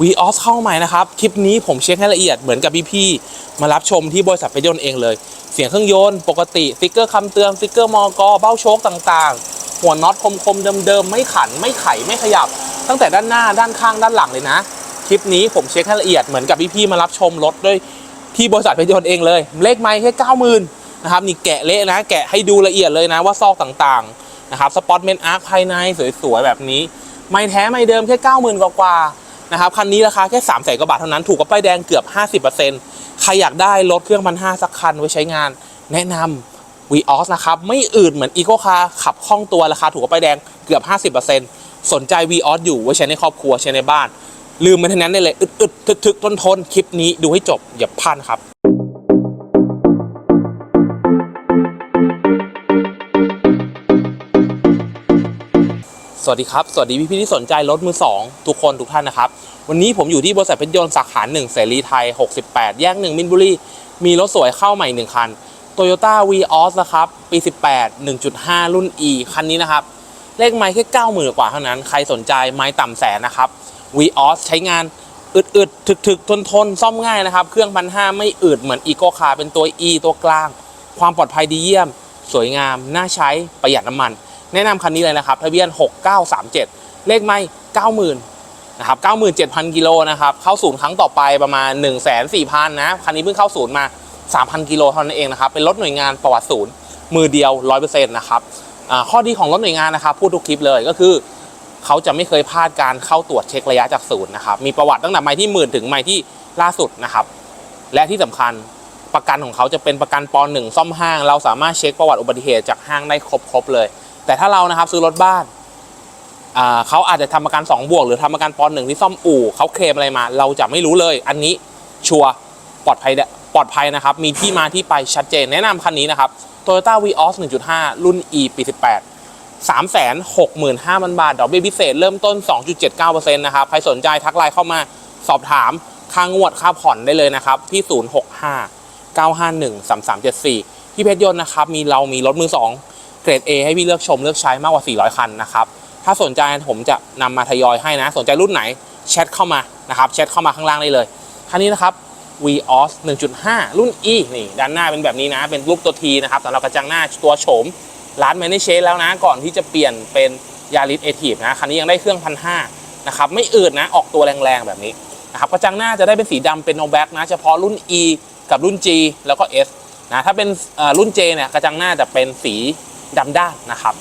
วีออสเข้าใหม่นะครับ คลิปนี้ผมเช็คให้ละเอียดเหมือนกับพี่ๆมารับชมที่บริษัทเพชรยนต์เองเลย เสียงเครื่องยนต์ปกติสติ๊กเกอร์คำเตือนสติ๊กเกอร์มอกเบ้าโชคต่างๆ หัวน็อตคมๆเดิมๆไม่ขันไม่ไขไม่ขยับ ตั้งแต่ด้านหน้าด้านข้างด้านหลังเลยนะ คลิปนี้ผมเช็คให้ละเอียดเหมือนกับพี่ๆมารับชมรถด้วยที่บริษัทเพชรยนต์เองเลย เลขไม้แค่เก้าหมื่นนะครับนี่แกะเละนะ แกะให้ดูละเอียดเลยนะว่าซอกต่างๆนะครับสปอตเมนอาร์คภายในสวยๆแบบนี้ ไม่แท้ไม่เดิมแค่90,000กว่ากว่าๆ นะครับคันนี้ราคาแค่3 0 0 0 0กว่าบาทเท่านั้นถูกกว่าป้ายแดงเกือบ 50%ใครอยากได้รถเครื่องพันห้าสักคันไว้ใช้งาน แนะนำ v ีออสนะครับไม่อืดเหมือนอีโคคาขับคล่องตัวราคาถูกกว่าป้ายแดงเกือบ 50%สนใจ v ีออสอยู่ไว้ใช้ในครอบครัวใช้ในบ้าน ลืมมันทั้งนั้นได้เลยอึดอึดทึกทึกทนทนคลิปนี้ดูให้จบอย่าพลาดครับ วัสดีครับ สวัสดีพี่ๆที่สนใจรถมือ 2 ทุกคนทุกท่านนะครับ วันนี้ผมอยู่ที่บริษัทเพชรยนต์สาขา1เสรีไทย 68 แยก 1 มินบุรี มีรถสวยเข้าใหม่ 1 คัน Toyota v ีออสนะครับ ปี 18 1.5 รุ่น E คันนี้นะครับ เลขไม้แค่ 90,000 กว่าเท่านั้น ใครสนใจไม้ต่ำแสนนะครับ v ีออสใช้งานอึดๆถึกๆทนๆซ่อมง่ายนะครับ เครื่องพันห้าไม่อืดเหมือนอีโ c คาเป็นตัว E ตัวกลาง ความปลอดภัยดีเยี่ยม สวยงามน่าใช้ประหยัดน้ำมัน แนะนำคันนี้เลยนะครับทะเบียน 6937 เลขไม่90,000นะครับ97,000 กิโลนะครับเข้าศูนย์ครั้งต่อไปประมาณ 1 4 0 0 0นะคันนี้เพิ่งเข้าศูนย์มา 3,000 กิโลเท่านั้นเองนะครับเป็นรถหน่วยงานประวัติศูนย์มือเดียว 100%นะครับข้อดีของรถหน่วยงานนะครับพูดทุกคลิปเลยก็คือเขาจะไม่เคยพลาดการเข้าตรวจเช็คระยะจากศูนย์นะครับมีประวัติตั้งแต่ไมล์ที่หมื่นถึงไมล์ที่ล่าสุดนะครับและที่สำคัญประกันของเขาจะเป็นประกันปหนึ่งซ่อมห้าง เราสามารถเช็คประวัติอุบัติเหตุจากห้างได้ครบๆเลย แต่ถ้าเรานะครับซื้อรถบ้านเขาอาจจะทำประกัน2บวก หรือทำประกันปหนึ่งที่ซ่อมอู่เขาเคลมอะไรมา เราจะไม่รู้เลย อันนี้ชัวร์ปลอดภัยปลอดภัยนะครับ มีที่มาที่ไปชัดเจนแนะนำคันนี้นะครับ Toyota Vios 1.5 รุ่น E ปี 18 365,000 บาท ดอกเบี้ยพิเศษเริ่มต้น 2.79%นะครับ ใครสนใจทักไลน์เข้ามาสอบถามค่างวดค่าผ่อนได้เลยนะครับ ที่ 065 951 3374พี่เพชรยนต์นะครับ มีเรามีรถมือ2 เกรด A ให้พี่เลือกชมเลือกใช้มากกว่า 400 คันนะครับ ถ้าสนใจผมจะนำมาทยอยให้นะ สนใจรุ่นไหนแชทเข้ามานะครับแชทเข้ามาข้างล่างได้เลย คันนี้นะครับ Vios 1.5 รุ่น E นี่ด้านหน้าเป็นแบบนี้นะ เป็นรูปตัว T นะครับสำหรับกระจังหน้าตัวโฉมร้านแมนเชสแล้วนะ ก่อนที่จะเปลี่ยนเป็นยาริสเอทีฟนะ คันนี้ยังได้เครื่องพันห้านะครับ ไม่อืดนะ ออกตัวแรงๆ แบบนี้นะครับ กระจังหน้าจะได้เป็นสีดำเป็นโนแบ็กนะ เฉพาะรุ่น E กับรุ่น G แล้วก็ S นะ ถ้าเป็นรุ่น J เนี่ย กระจังหน้าจะเป็นสี ดำด้านนะครับ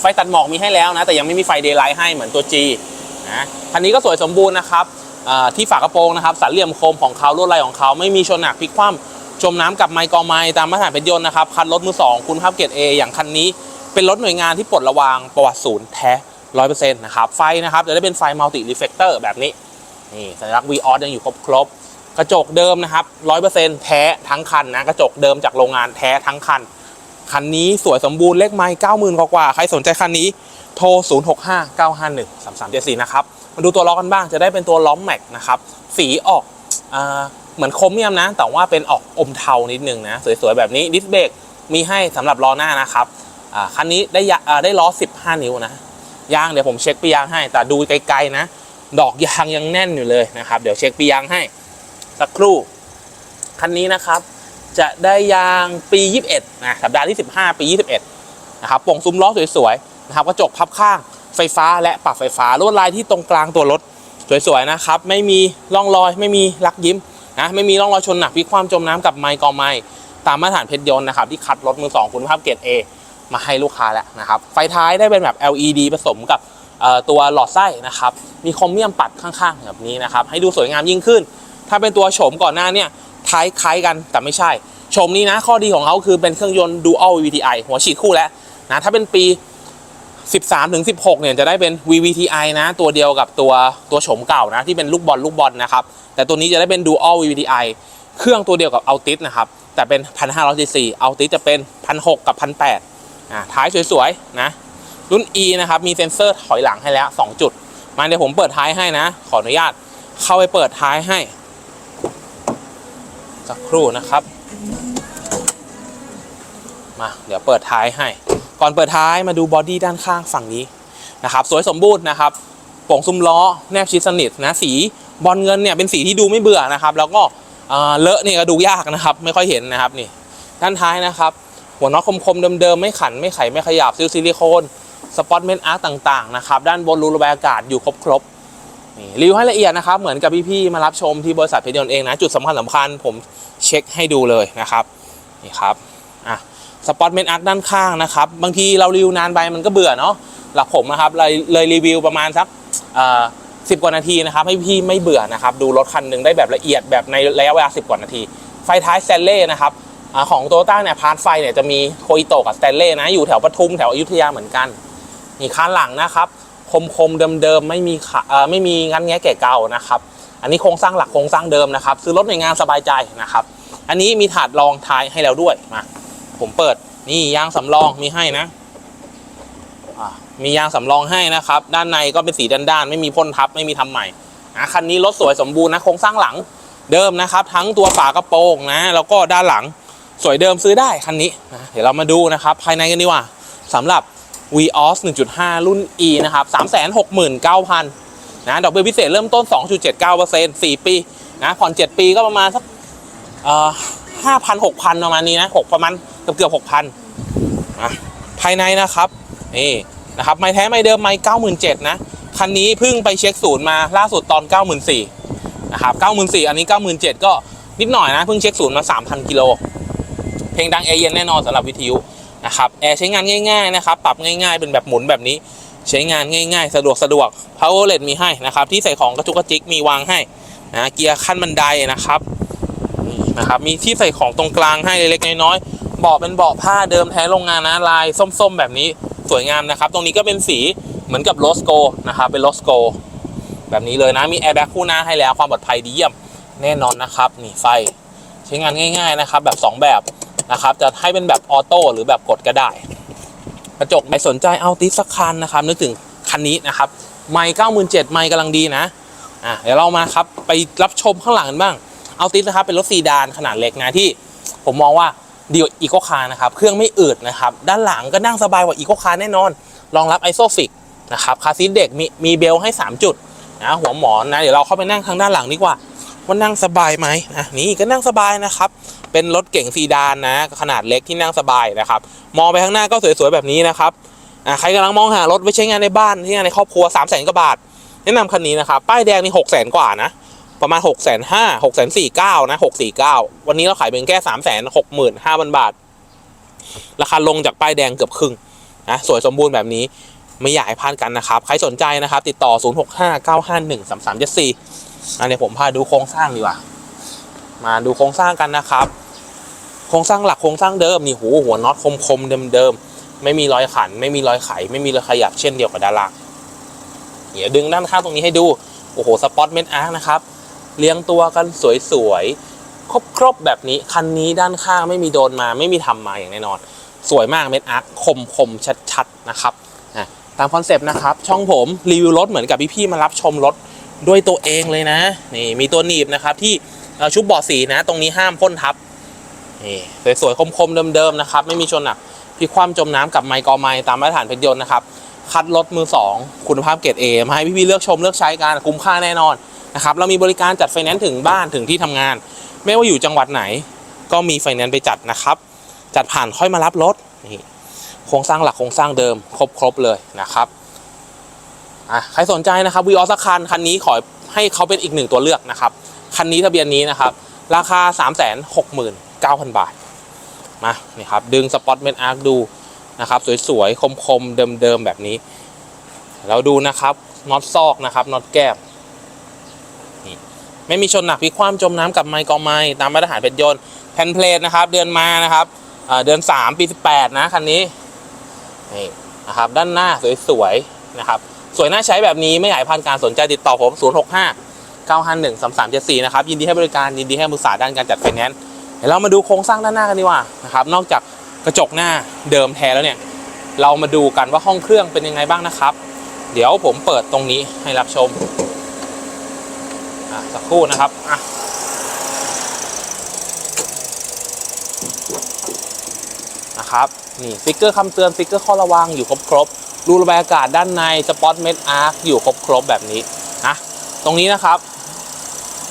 ไฟตัดหมอกมีให้แล้วนะ แต่ยังไม่มีไฟเดย์ไลท์ให้เหมือนตัว G นะคันนี้ก็สวยสมบูรณ์นะครับที่ฝากระโปรงนะครับสันเหลี่ยมโคมของเขาลวดลายของเขาไม่มีชนหนักพลิกคว่ำจมน้ำกับไมกอไมค์ตามมาตรฐานเพชรยนต์นะครับคันรถมือสองคุณภาพเกรด A อย่างคันนี้ เป็นรถหน่วยงานที่ปลดระวางประวัติศูนย์แท้ร้อยเปอร์เซ็นต์นะครับไฟนะครับจะได้เป็นไฟมัลติรีเฟกเตอร์แบบนี้นี่สัญลักษณ์ v ีออสยังอยู่ครบครบๆกระจกเดิมนะครับร้อยเปอร์เซ็นต์แท้ทั้งคันนะกระจกเดิมจากโรงงานแท้ทั้งคัน คันนี้สวยสมบูรณ์เลขไมล์เก้าหมื่นกว่าใครสนใจคันนี้โทร 0 6 5 9 5 1 3 3 7 4 นะครับ มาดูตัวล้อกันบ้างจะได้เป็นตัวล้อมแม็กนะครับ สีออกอเหมือนครเมียมนะ แต่ว่าเป็นออกอมเทานิดนึงนะ สวยๆ แบบนี้ดิสเบรกมีให้สำหรับล้อหน้านะครับคันนี้ได้ได้ล้อ 15 นิ้วนะยางเดี๋ยวผมเช็คปียางให้ แต่ดูไกลๆนะ ดอกยางยังแน่นอยู่เลยนะครับ เดี๋ยวเช็คปียางให้สักครู่คันนี้นะครับ จะได้ยางปี 21นะสัปดาห์ที่ 15 ปี 21นะครับป่งซุ้มล้อสวยๆนะครับกระจกพับข้างไฟฟ้าและปรับไฟฟ้าลวดลายที่ตรงกลางตัวรถสวยๆนะครับ ไม่มีร่องรอยไม่มีลักยิ้มนะไม่มีร่องรอยชนหนักพิความจมน้ำกับไมค์กอไมค์ตามมาตรฐานเพชรยนต์นะครับ ที่คัดรถมือสองคุณภาพเกรด A มาให้ลูกค้าแล้วนะครับ ไฟท้ายได้เป็นแบบ LED ผสมกับตัวหลอดไส้นะครับ มีโครเมียมปัดข้างๆ แบบนี้นะครับ ให้ดูสวยงามยิ่งขึ้น ถ้าเป็นตัวโฉมก่อนหน้าเนี่ย ท้ายคล้ายกันแต่ไม่ใช่โฉมนี้นะ ข้อดีของเขาคือเป็นเครื่องยนต์ Dual VVTi หัวฉีดคู่แล้วนะถ้าเป็นปี 13ถึง16 เนี่ยจะได้เป็น VVTi นะ ตัวเดียวกับตัวตัวโฉมเก่านะที่เป็นลูกบอลลูกบอลนะครับแต่ตัวนี้จะได้เป็น Dual VVTi เครื่องตัวเดียวกับ Altis นะครับแต่เป็น 1,500 cc Altis จะเป็น 1,600 กับ 1,800อ่าท้ายสวยๆนะรุ่น E นะครับมีเซ็นเซอร์ถอยหลังให้แล้ว 2 จุด มาเดี๋ยวผมเปิดท้ายให้นะ ขออนุญาตเข้าไปเปิดท้ายให้ สักครู่นะครับมาเดี๋ยวเปิดท้ายให้ ก่อนเปิดท้ายมาดูบอดี้ด้านข้างฝั่งนี้นะครับสวยสมบูรณ์นะครับโป่งซุ้มล้อแนบชิดสนิทนะสีบอลเงินเนี่ยเป็นสีที่ดูไม่เบื่อนะครับ แล้วก็เเลอะเนี่ยก็ดูยากนะครับ ไม่ค่อยเห็นนะครับนี่ด้านท้ายนะครับหัวน็อตคมๆเดิมๆไม่ขันไม่ไขไม่ขยับซิลซิลิโคนสปอตเมนอาร์ต่างๆนะครับด้านบนรูระบายอากาศอยู่ครบๆ นี่รีวิวให้ละเอียดนะครับ เหมือนกับพี่ๆมารับชมที่บริษัทเพชรยนต์เองนะ จุดสำคัญสำคัญผมเช็คให้ดูเลยนะครับ นี่ครับอะสปอตเมนอาร์ด้านข้างนะครับ บางทีเรารีวิวนานไปมันก็เบื่อเนาะหลักผมนะครับเลยเลยรีวิวประมาณสักสิบกว่านาทีนะครับ ให้พี่ไม่เบื่อนะครับ ดูรถคันหนึ่งได้แบบละเอียดแบบในระยะเวลาสิบกว่านาที ไฟท้ายสแตนเล่นะครับอของโตต้าเนี่ยพาร์ทไฟเนี่ยจะมีโคอิโตกับสแตนเล่นะอยู่แถวปทุมแถวอยุธยาเหมือนกันนี่คันหลังนะครับ คมๆเดิมๆไม่มีขาเอ่อไม่มีงันแงะแก่เก่านะครับ อันนี้โครงสร้างหลักโครงสร้างเดิมนะครับ ซื้อรถในงานสบายใจนะครับ อันนี้มีถาดรองท้ายให้แล้วด้วยมาผมเปิดนี่ยางสำรองมีให้นะมียางสำรองให้นะครับ ด้านในก็เป็นสีด้านๆไม่มีพ่นทับไม่มีทำใหม่นะคันนี้รถสวยสมบูรณ์นะโครงสร้างหลังเดิมนะครับ ทั้งตัวฝากระโปรงนะ แล้วก็ด้านหลังสวยเดิมซื้อได้คันนี้นะเดี๋ยวเรามาดูนะครับ ภายในกันดีกว่าสำหรับ Vios 1.5 รุ่น E นะครับ 369,000นะดอกเบี้ยพิเศษเริ่มต้น 2.79% 4 ปีนะผ่อน 7 ปีก็ประมาณสักเอ่อ5,000 6,000ประมาณนี้นะ6ประมาณเกือบเกือบ6,000นะภายในนะครับนี่นะครับไม้แท้ไม้เดิมไม้เก้าหมื่นเจ็ดนะคันนี้เพิ่งไปเช็คศูนย์มาล่าสุดตอนเก้าหมื่นสี่นะครับเก้าหมื่นสี่อันนี้เก้าหมื่นเจ็ดก็นิดหน่อยนะเพิ่งเช็คศูนย์มาสามพันกิโลเพลงดังแอเย็นแน่นอนสำหรับวิทยุ นะครับแอร์ใช้งานง่ายๆนะครับปรับง่ายๆเป็นแบบหมุนแบบนี้ใช้งานง่ายๆ สะดวกสะดวก power LED มีให้นะครับ ที่ใส่ของกระจุกกระจิกมีวางให้นะเกียร์ขั้นบันไดนะครับนี่นะครับ มีที่ใส่ของตรงกลางให้เล็กๆน้อยๆเบาะเป็นเบาะผ้าเดิมแท้โรงงานนะลายส้มๆ แบบนี้สวยงามนะครับ ตรงนี้ก็เป็นสีเหมือนกับโรสโกนะครับเป็นโรสโกแบบนี้เลยนะมีแอร์แบ็กคู่หน้าให้แล้วความปลอดภัยดีเยี่ยมแน่นอนนะครับนี่ไฟใช้งานง่าย ๆนะครับ แบบ 2 แบบ นะครับจะให้เป็นแบบออโต้หรือแบบกดก็ได้ กระจกไม่สนใจเอาติสักคันนะครับนึกถึงคันนี้นะครับไม่เก้าหมื่นเจ็ดไม่กำลังดีนะอะเดี๋ยวเรามาครับไปรับชมข้างหลังกันบ้างเอาติสนะครับเป็นรถซีดานขนาดเล็กนะที่ ผมมองว่าดีกว่าอีโคคาร์นะครับเครื่องไม่อืดนะครับด้านหลังก็นั่งสบายกว่าอีโคคาร์แน่นอน รองรับไอโซฟิกนะครับคาซีเด็กมีมีเบลให้ 3 จุดนะหัวหมอนนะเดี๋ยวเราเข้าไปนั่งทางด้านหลังดีกว่าว่านั่งสบายไหมนะนี่ก็นั่งสบายนะครับ เป็นรถเก๋งซีดานนะ ขนาดเล็กที่นั่งสบายนะครับ มองไปข้างหน้าก็สวยๆแบบนี้นะครับใครกำลังมองหารถไว้ใช้งานในบ้านที่งานในครอบครัว3 0 0 0 0 0กว่าบาท แนะนำคันนี้นะครับ ป้ายแดงนี่6 0 0 0 0กว่านะ ประมาณ6 5 0 0 0 0 6 4 9 0 0นะ649วันนี้เราขายเป็นแค่3 6 5 0 0 0บาท ราคาลงจากป้ายแดงเกือบครึ่งนะสวยสมบูรณ์แบบนี้ไม่อยากให้พลาดกันนะครับ ใครสนใจนะครับ ติดต่อ 0659513374อันนี้ผมพาดูโครงสร้างดีกว่า มาดูโครงสร้างกันนะครับ โครงสร้างหลักโครงสร้างเดิมนี่หูหัวน็อตคมๆเดิมๆไม่มีรอยขัน ไม่มีรอยไข ไม่มีรอยขยับเช่นเดียวกับด้านล่างเดี๋ยวดึงด้านข้างตรงนี้ให้ดูโอ้โหสปอตเมนอาร์นะครับเรียงตัวกันสวยๆครบๆแบบนี้คันนี้ด้านข้างไม่มีโดนมา ไม่มีทำมาอย่างแน่นอน สวยมากเม็ดอาร์คคมคมๆชัดๆนะครับอะตามคอนเซปต์นะครับ ช่องผมรีวิวรถเหมือนกับพี่ๆมารับชมรถด้วยตัวเองเลยนะ นี่มีตัวหนีบนะครับที่ ชุบเบาะสีนะ ตรงนี้ห้ามพ่นทับนี่สวยๆคมๆเดิมๆนะครับ ไม่มีชนหนักพี่ความจมน้ำกับไมค์กอไมค์ตามมาตรฐานเพชรยนต์นะครับ คัดรถมือ 2 คุณภาพเกรด A มาให้พี่ๆเลือกชมเลือกใช้กันคุ้มค่าแน่นอนนะครับเรามีบริการจัดไฟแนนซ์ถึงบ้านถึงที่ทำงาน ไม่ว่าอยู่จังหวัดไหน ก็มีไฟแนนซ์ไปจัดนะครับ จัดผ่านค่อยมารับรถนี่โครงสร้างหลักโครงสร้างเดิม ครบๆเลยนะครับอะใครสนใจนะครับวีออสคันคันนี้ขอให้เขาเป็นอีกหนึ่งตัวเลือกนะครับ คันนี้ทะเบียนนี้นะครับ ราคา 3 6 9 0 0 0 บาท มานี่ครับ ดึงสปอตเมนอาร์คดูนะครับ สวยๆ คมๆ เดิมๆ แบบนี้ เราดูนะครับน็อตซอกนะครับน็อตแก้มนี่ไม่มีชนหนักพิคว่ำจมน้ำกับไมค์กอไม้ตามมาตรฐานเพชรยนต์แผ่นเพลทนะครับ เดือนมานะครับเดือน 3 ปี 18 นะคันนี้นี่นะครับด้านหน้าสวยๆนะครับสวยน่าใช้แบบนี้ไม่อยากให้พลาดการสนใจติดต่อผม 065 951 3374 นะครับ ยินดีให้บริการ ยินดีให้ปรึกษาด้านการจัดไฟแนนซ์ เดี๋ยวเรามาดูโครงสร้างด้านหน้ากันดีกว่านะครับ นอกจากกระจกหน้าเดิมแท้แล้วเนี่ย เรามาดูกันว่าห้องเครื่องเป็นยังไงบ้างนะครับ เดี๋ยวผมเปิดตรงนี้ให้รับชมอะสักครู่นะครับอะนะครับ นี่สติกเกอร์คำเตือนสติกเกอร์ข้อระวังอยู่ครบๆรูระบายอากาศด้านในสปอตเมดอาร์คอยู่ครบๆแบบนี้นะตรงนี้นะครับ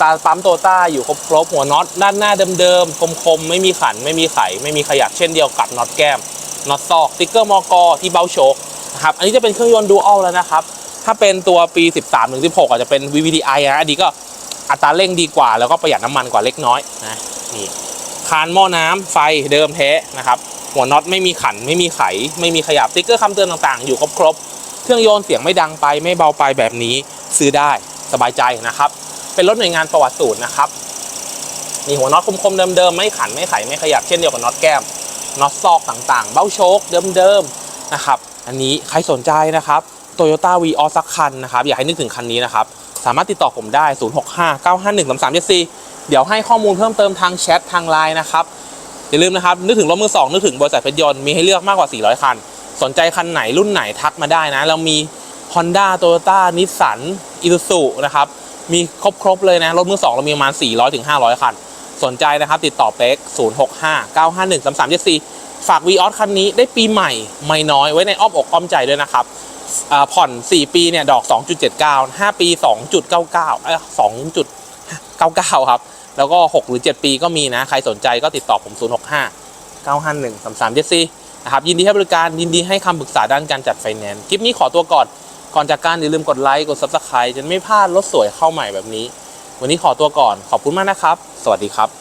ตาปั๊มโตต้าอยู่ครบครบหัวน็อตด้านหน้าเดิมๆคมๆ ไม่มีขันไม่มีไข ไม่มีขยักเช่นเดียวกับน็อตแก้มน็อตซอกสติ๊กเกอร์มอกอที่เบ้าโชคนะครับอันนี้จะเป็นเครื่องยนต์ดูอัลแล้วนะครับ ถ้าเป็นตัวปี 13ถึง16 อาจจะเป็น VVTi นะอันนี้ก็อัตราเร่งดีกว่า แล้วก็ประหยัดน้ำมันกว่าเล็กน้อยนะนี่คานหม้อน้ำไฟเดิมแท้นะครับหัวน็อตไม่มีขันไม่มีไข ไม่มีขยับสติ๊กเกอร์คำเตือนต่างๆ อยู่ครบครบๆเครื่องยนต์เสียงไม่ดังไปไม่เบาไปแบบนี้ซื้อได้สบายใจนะครับ เป็นรถหน่วยงานประวัติสูตรนะครับมีหัวน็อตคมๆเดิมๆไม่ขันไม่ไขไม่ขยับเช่นเดียวกับน็อตแก้มน็อตซอกต่างๆ เบ้าโชคเดิมๆนะครับอันนี้ใครสนใจนะครับโตโยต้าวีออสักคันนะครับอยากให้นึกถึงคันนี้นะครับสามารถติดต่อผมได้ 0659513374 เดี๋ยวให้ข้อมูลเพิ่มเติมทางแชททางไลน์นะครับอย่าลืมนะครับนึกถึงรถมือสองนึกถึงบริษัทเพชรยนต์มีให้เลือกมากกว่า 400 คัน สนใจคันไหนรุ่นไหนทักมาได้นะ เรามี Honda Toyota Nissan Isuzu นะครับ มีครบๆเลยนะ รถมือสองเรามีประมาณ 400ถึง500คัน สนใจนะครับ ติดต่อเป๊ก0659513374 ฝาก v ีออคันนี้ได้ปีใหม่ไม่น้อยไว้ในอ้อมอกอ้อมใจด้วยนะครับผ่อน 4 ปีเนี่ยดอก 2.79 5 ปี 2.99เอ้ย2.99 ครับ แล้วก็ 6 หรือ 7 ปีก็มีนะ ใครสนใจก็ติดต่อผม 065 951 3374 นะครับ ยินดีให้บริการยินดีให้คำปรึกษาด้านการจัดไฟแนนซ์คลิปนี้ขอตัวก่อน ก่อนจากการอย่าลืมกดไลค์กด Subscribe จะไม่พลาดรถสวยเข้าใหม่แบบนี้ วันนี้ขอตัวก่อนขอบคุณมากนะครับ สวัสดีครับ